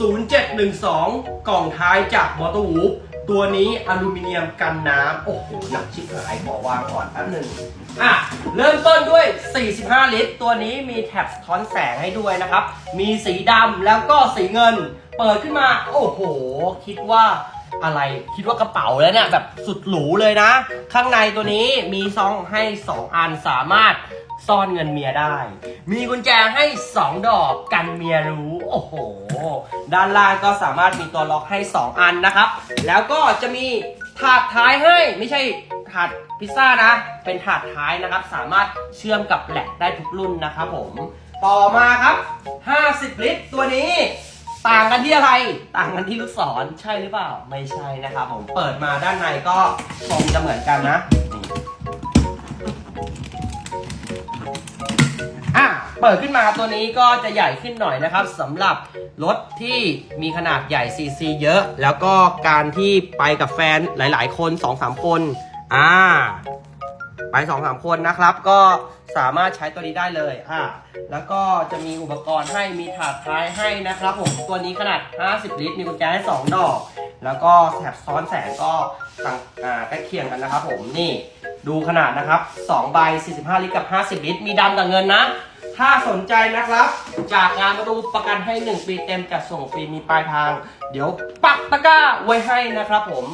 0712 กล่องท้ายจากมอเตอร์วูฟตัวนี้อลูมิเนียมกันน้ำ โอ้โห หนักชิบหายขอวางก่อนแป๊บหนึ่งอะ เริ่มต้นด้วย 45 ลิตร ตัวนี้มีแท็บสะท้อนแสงให้ด้วยนะครับ มีสีดำแล้วก็สีเงิน เปิดขึ้นมา โอ้โห คิดว่าอะไรคิดว่ากระเป๋าแล้วเนี่ยแบบสุดหรูเลยนะ ข้างในตัวนี้มีซองให้ 2 อันสามารถ ซ่อนเงินเมียได้ มีกุญแจให้ 2 ดอกกันเมียรู้ โอ้โห ด้านล่างก็สามารถมีตัวล็อกให้ 2 อันนะครับ แล้วก็จะมีถาดท้ายให้ไม่ใช่ถาดพิซซ่านะ เป็นถาดท้ายนะครับ สามารถเชื่อมกับแหลกได้ทุกรุ่นนะครับผม ต่อมาครับ 50 ลิตรตัวนี้ต่างกันที่อะไร ต่างกันที่ลูกศร ใช่หรือเปล่า ไม่ใช่นะครับผม เปิดมาด้านในก็ทรงจะเหมือนกันนะ เปิดขึ้นมาตัวนี้ก็จะใหญ่ขึ้นหน่อยนะครับสำหรับรถที่มีขนาดใหญ่ซีซีเยอะ แล้วก็การที่ไปกับแฟนหลาย ๆ คน2-3คนอ่าไปสองสามคนนะครับ ก็สามารถใช้ตัวนี้ได้เลยอ่าแล้วก็จะมีอุปกรณ์ให้มีถาดท้ายให้นะครับผมตัวนี้ขนาด 50 ลิตร มีกุญแจให้ 2 ดอก แล้วก็แถบซ้อนแสงก็ต่างอ่าใกล้เคียงกันนะครับผมนี่ดูขนาดนะครับ2ใบ45 ลิตรกับ 50 ลิตร มีดำกับเงินนะ ถ้าสนใจนะครับ จากงานประตูประกันให้ 1 ปีเต็มจัดส่งฟรีมีปลายทาง เดี๋ยวปักตะกร้าไว้ให้นะครับผม